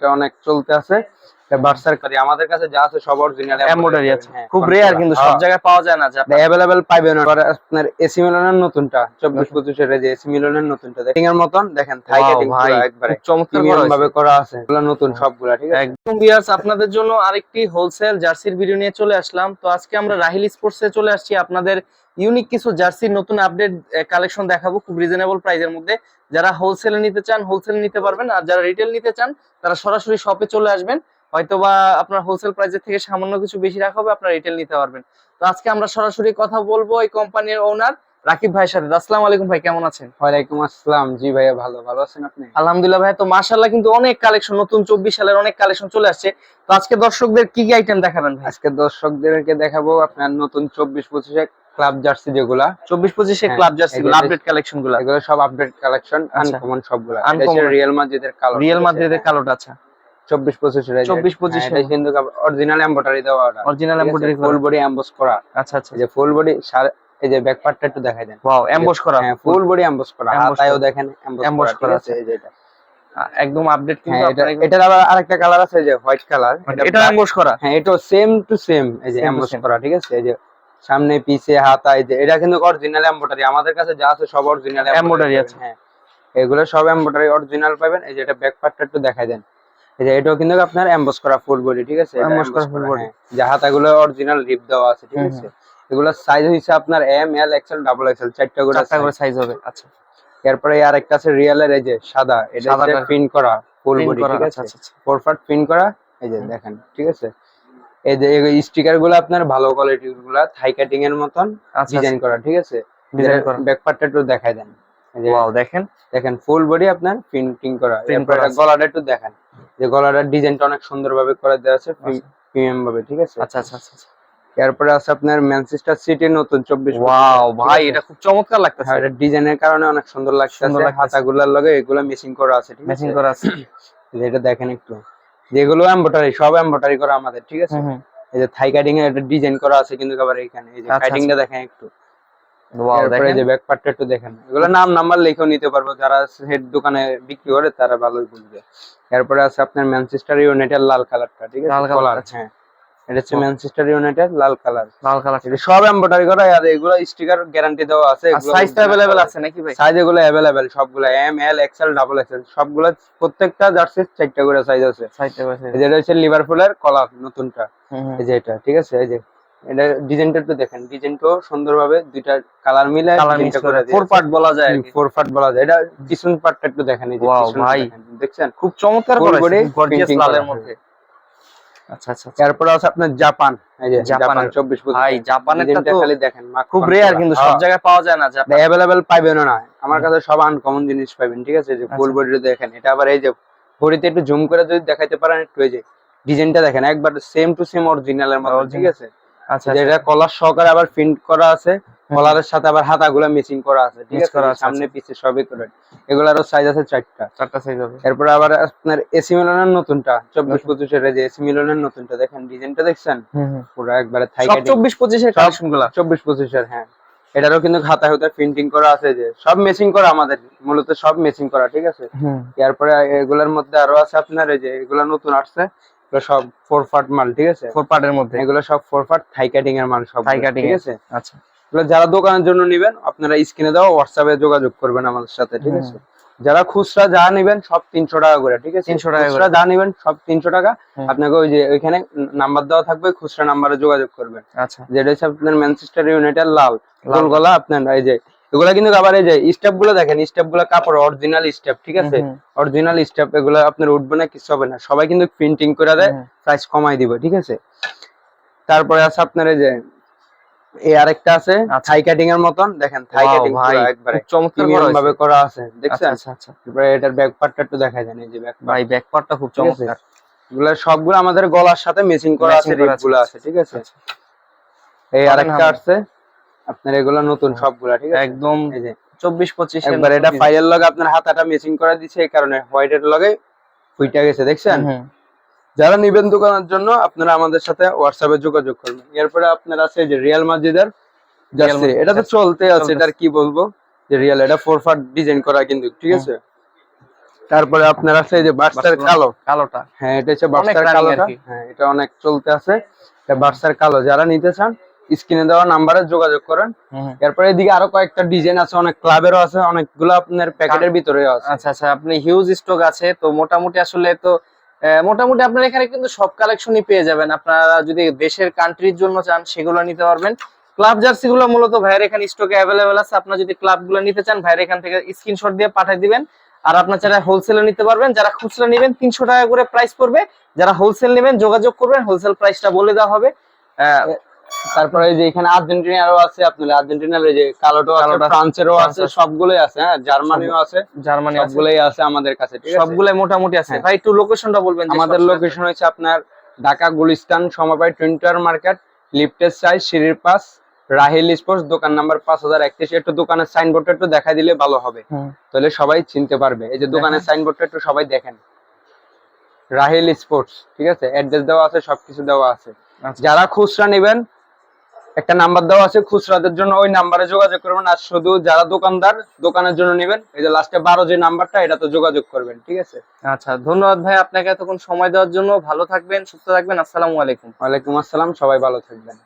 এটা অনেক চলতে আছে। বার্সার কারি আমাদের কাছে যা আছে সব অরিজিনাল এমব্রয়ডারি আছে। খুব রেয়ার কিন্তু সব জায়গায় পাওয়া যায় না যে পাইবেন আপনার এসি মিলনের নতুনটা চব্বিশ পঁচিশের যে এসি মিলনের নতুনটা দেখেন। এর মতন দেখেন থাই কাটিং একবারে চমৎকার। ভাবে করা আছে। এগুলো নতুন সবগুলা ঠিক আছে? একদম ভিউয়ার্স আপনাদের জন্য আরেকটি হোলসেল জার্সির ভিডিও নিয়ে চলে আসলাম। তো আজকে আমরা রাহিল স্পোর্টসে চলে আসছি আপনাদের ইউনিক কিছু জার্সির নতুন আপডেট কালেকশন দেখাবো খুব রিজনেবল প্রাইসের মধ্যে। যারা হোলসেলে নিতে চান হোলসেলে নিতে পারবেন। আর যারা রিটেল নিতে চান তারা সরাসরি শপে চলে আসবেন। হয়তোবা আপনার হোলসেল প্রাইসের থেকে সামান্য কিছু বেশি রাখা হবে আপনারা রিটেল নিতে পারবেন। তো আজকে আমরা সরাসরি কথা বলব এই কোম্পানির ওনার রাকিব ভাইয়ের সাথে। আসসালামু আলাইকুম ভাই কেমন আছেন? ওয়ালাইকুম আসসালাম। জি ভাইয়া ভালো। ভালো আছেন আপনি? আলহামদুলিল্লাহ ভাই তো মাশাআল্লাহ কিন্তু অনেক কালেকশন নতুন চব্বিশ সালের অনেক কালেকশন চলে আসছে। তো আজকে দর্শকদের কি কি আইটেম দেখাবেন ভাই আজকে দর্শকদেরকে দেখাবো আপনার নতুন চব্বিশ পঁচিশে ক্লাব জার্সি যেগুলা। চব্বিশ পঁচিশে হ্যাঁ, ক্লাব জার্সি আপডেট কালেকশনগুলো। এগুলো সব আপডেট কালেকশন আচ্ছা। আনকমন সবগুলা। Uncommon। রিয়েল মাদ্রিদের কালো রিয়েল মাদ্রিদের কালোটা আছে? চব্বিশ পঁচিশের 24 25 এটা কিন্তু অরিজিনাল এমব্রয়ডারি দেওয়া original embroidery full body emboss করা। আচ্ছা আচ্ছা। যে ফুল বডি এই যে ব্যাক পার্টটা একটু দেখাই দেন। ওয়াও এমবস করা। হ্যাঁ ফুল বডি এমবস করা। হাতায়ও দেখেন এমবস করা। করা আছে এই যে এটা। একদম আপডেট কিন্তু হ্যাঁ এটা এটার আবার আরেকটা কালার আছে যে হোয়াইট কালার এটা এমবস করা। হ্যাঁ এটা সেম টু সেম এই যে এমবস করা। ঠিক আছে এই যে সামনে পিছে হাতা এই যে এটা কিন্তু অরিজিনাল এমব্রয়ডারি আমাদের কাছে যা আছে সব অরিজিনাল Embroidery আছে। হ্যাঁ এগুলো সব এমব্রয়ডারি অরিজিনাল পাবেন। এই যে এটা ব্যাক পার্টটা একটু দেখাই দেন। এই যে এটাও কিন্তু আপনার এমবস করা ফুল বডি ঠিক আছে? করা full body। হ্যাঁ। যে হাতাগুলো অরিজিনাল রিপ দেওয়া আছে ঠিক আছে? এগুলোর সাইজ হইছে আপনার এম এল এক্সেল ডাবল চারটা করে চারটা করে সাইজ হবে আচ্ছা। এরপরে আর একটা আছে রিয়েলের এই যে সাদা এটা। হচ্ছে প্রিন্ট করা ফুল বডি ঠিক আচ্ছা আছে? আচ্ছা আচ্ছা। ফোর ফাট প্রিন্ট করা এই যে দেখেন ঠিক আছে? এই যে স্টিকারগুলো আপনার ভালো কোয়ালিটিরগুলা থাই কাটিং এর মতন আচ্ছা ডিজাইন করা ঠিক আছে? ডিজাইন করা। ব্যাক পার্টটা একটু দেখাই দেন। ওয়াও দেখেন। দেখেন ফুল বডি আপনার প্রিন্টিং করা। এরপরে গলাটা একটু দেখেন। যে গলাটার ডিজাইনটা অনেক সুন্দর ভাবে করে দেওয়া আছে আচ্ছা। প্রিমিয়াম ভাবে ঠিক আছে? আচ্ছা আচ্ছা আচ্ছা এরপরে আছে আপনার ম্যানচেস্টার সিটির নতুন চব্বিশ ওয়াও ভাই এটা খুব চমৎকার লাগতেছে। হ্যাঁ এটা ডিজাইনের কারণে অনেক সুন্দর লাগছে। হাতাগুলার লগে এগুলো মেশিং করা আছে ঠিক আছে? ম্যাচিং করা আছে। এটা দেখেন একটু। যেগুলো এমব্রয়ডারি সব এমব্রয়ডারি করা আমাদের ঠিক আছে? এই যে থাই কাটিং এর একটা ডিজাইন করা আছে কিন্তু আবার এখানে এই যে আচ্ছা, কাটিংটা দেখেন একটু। ওয়াও এরপরে দেখেন যে ব্যাক পার্টটা একটু দেখেন এগুলো নাম নাম্বার লিখেও নিতে পারবো যারা হেড দোকানে বিক্রি করে তারা ভালোই বুঝবে এরপরে আছে আপনার ম্যানচেস্টার ইউনাইটেড লাল কালারটা ঠিক আছে লাল colour, কলার আচ্ছা। হ্যাঁ এটা হচ্ছে ম্যানচেস্টার ইউনাইটেড লাল কালার লাল কালার এটা সব এমব্রয়ডারি করা আর এগুলো স্টিকার গ্যারান্টি দেওয়া আছে আর সাইজটা अवेलेबल আছে নাকি ভাই সাইজ এগুলো অ্যাভেলেবেল সবগুলো M L XL double XL সবগুলো প্রত্যেকটা জার্সির চারটা করে সাইজ আছে সাইজটা আছে এই যে এটা হচ্ছে লিভারপুলের কলার নতুনটা হুম হুম এই যে এটা ঠিক আছে এই যে এটা ডিজাইনটা একটু দেখেন। ডিজাইনটাও সুন্দরভাবে দুইটা কালার মিলে ফোর পার্ট বলা যায় ফোর পার্ট বলা যায়। এটা পিছন পার্টটা একটু দেখেন ভাই। দেখছেন? খুব চমৎকার করা গর্জিয়াস লালের মধ্যে। আচ্ছা আচ্ছা আচ্ছা। তারপরে আছে আপনার জাপান এই যে জাপান 24 ভাই জাপানেরটা তো খালি দেখেন খুব রেয়ার কিন্তু সব জায়গায় পাওয়া যায় না জাপান পাইবেন না। আমার কাছে সব আনকমন জিনিস পাবেন ঠিক আছে? যে ফুল। দেখেন এটা আবার এই যে বডিতে একটু জুম করে যদি দেখাইতে পারেন একটু এই যে ডিজাইনটা দেখেন একবার সেম টু সেম অরিজিনালের মতো ঠিক আছে? যেটা কলার সহকারে আবার প্রিন্ট করা আছে কলারের সাথে আবার হাতাগুলো মেচিং করা আছে ঠিক আছে? সামনে পিছে সবই করে এগুলারও সাইজ আছে চারটা। চারটা সাইজ হবে। এরপর আবার আপনার এসি মিলনের নতুনটা চব্বিশ পঁচিশের যে এসি মিলনের নতুনটা দেখেন ডিজাইনটা দেখছেন? পুরো একবারে থাই চব্বিশ পঁচিশের কালেকশনগুলা চব্বিশ পঁচিশের হ্যাঁ। এটারও কিন্তু খাতা খাতা প্রিন্টিং করা আছে যে। সব মেচিং করা আমাদের মূলত সব মেচিং করা ঠিক আছে? এরপরে এগুলোর মধ্যে আরও আছে আপনার এই যে এগুলো নতুন আসছে। এগুলো সব ফোর ফাট মাল ঠিক আছে? ফোর পার্টের মধ্যে? এগুলো সব ফোর ফাট থাই কাটিং এর মাল সব থাই cutting ঠিক আছে? আচ্ছা। এগুলো যারা দোকানের জন্য নিবেন আপনারা স্ক্রিনে দেওয়া হোয়াটসঅ্যাপে যোগাযোগ করবেন আমাদের সাথে ঠিক আছে? যারা খুচরা যা নিবেন সব তিনশো টাকা করে ঠিক আছে? 300 টাকা। খুচরা যা নিবেন সব তিনশো টাকা। আপনাকে ওই যে ওইখানে নাম্বার দেওয়া থাকবে খুচরা নাম্বারে যোগাযোগ করবেন। আচ্ছা। যেটা হচ্ছে আপনার ম্যানচেস্টার ইউনাইটেড লাল। লাল। গলা আপনার এই যে এগুলা কিন্তু আবার এই যে স্টেপগুলো দেখেন স্টেপগুলো কাপড় অরিজিনাল স্টেপ ঠিক আছে। অরিজিনাল স্টেপ এগুলো আপনার উঠবে না কিছু হবে না সবাই কিন্তু প্রিন্টিং করে দেয়। প্রাইস কমাই দিবে ঠিক আছে তারপরে আছে আপনার এই যে এই আরেকটা আছে আচ্ছা। থাই কাটিং এর মতন দেখেন থাই কাটিং ভাই একবারে চমৎকার করা ভাবে করা আছে আচ্ছা দেখছেন আচ্ছা আচ্ছা তারপরে এটার ব্যাক পার্টটা একটু দেখা যায় এই যে ব্যাক ভাই ব্যাক পার্টটা খুব চমৎকার এগুলো সবগুলো আমাদের গলার সাথে মেচিং করা আছে Matching রিপগুলো আছে। আছে ঠিক আছে আচ্ছা। এই আরেকটা আমরা। আপনার এগুলো নতুন সবগুলা ঠিক আছে? একদম এই যে। চব্বিশ পঁচিশ একবার এটা ফাইলের লগে আপনার হাতাটা মেচিং করে দিছে এই কারণে হোয়াইট এর লগে ফুইটা গেছে দেখছেন? যারা নিবেন দোকানের জন্য আপনারা আমাদের সাথে হোয়াটসঅ্যাপে যোগাযোগ করবেন। এরপরে আপনার আছে যে রিয়াল মাজিদের জার্সি এটা তো চলতে আছে। এটার কি বলব? যে রিয়াল এটা ফোর ফাট ডিজাইন করা কিন্তু ঠিক আছে? তারপরে আপনার আছে যে বার্সার কালো। কালোটা। হ্যাঁ এটা হচ্ছে বার্সার কালোটা। হ্যাঁ এটা অনেক চলতে আছে। এটা বার্সার কালো যারা নিতে চান স্ক্রিনে দেওয়া নাম্বারে যোগাযোগ করেন। এরপরে এদিকে আরও কয়েকটা ডিজাইন আছে অনেক ক্লাবেরও আছে অনেকগুলো আপনার প্যাকেটের ভিতরে আছে। আচ্ছা আচ্ছা আপনি হিউজ স্টক আছে তো মোটামুটি আসলে তো মোটামুটি আপনার এখানে কিন্তু সব কালেকশনই পেয়ে যাবেন। আপনারা যদি দেশের কান্ট্রির জন্য চান সেগুলো নিতে পারবেন। ক্লাব জার্সি গুলো মূলত ভাইয়ের এখানে স্টকে অ্যাভেলেবেল আছে। আপনারা যদি ক্লাবগুলো নিতে চান ভাইয়ের এখান থেকে স্ক্রিনশট দিয়ে পাঠিয়ে দিবেন। আর আপনার যারা হোলসেলে নিতে পারবেন যারা খুচরা নেবেন তিনশো টাকা করে প্রাইস পড়বে। যারা হোলসেল নেবেন যোগাযোগ করবেন হোলসেল প্রাইসটা বলে দেওয়া হবে। তারপরে এই যে এখানে আর্জেন্টিনারও আছে আপনার আর্জেন্টিনার এই যে কালোটাও আছে কালোটা আছে, ফ্রান্সেরও আছে। সবগুলোই আছে হ্যাঁ জার্মানিও আছে জার্মানি সবগুলোই আছে আমাদের কাছে। ঠিক আছে। সবগুলাই মোটামুটি আছে। হ্যাঁ। ভাই একটু লোকেশনটা বলবেন আমাদের লোকেশন হচ্ছে আপনার ঢাকা গুলিস্তান সমবায় টুইন্টার মার্কেট লিফটের সাইজ সিঁড়ির পাস রাহিল স্পোর্টস দোকান নাম্বার পাঁচ হাজার একত্রিশ একটু দোকানের সাইনবোর্ডটা একটু দেখা দিলে ভালো হবে। তাহলে সবাই চিনতে পারবে। এই যে দোকানের সাইনবোর্ডটা একটু সবাই দেখেন। রাহিল স্পোর্টস ঠিক আছে? অ্যাড্রেস দেওয়া আছে সবকিছু দেওয়া আছে। আচ্ছা। যারা খুচরা নেবেন একটা নাম্বার দেওয়া আছে খুচরাদের জন্য ওই নাম্বারে যোগাযোগ করবেন। আর শুধু যারা দোকানদার দোকানের জন্য নেবেন। এই যে লাস্টে বারো যে নাম্বারটা এটা তো যোগাযোগ করবেন ঠিক আছে? আচ্ছা ধন্যবাদ ভাই আপনাকে এতক্ষণ সময় দেওয়ার জন্য। ভালো থাকবেন সুস্থ থাকবেন। আসসালামু আলাইকুম। ওয়ালাইকুম আসসালাম সবাই ভালো থাকবেন।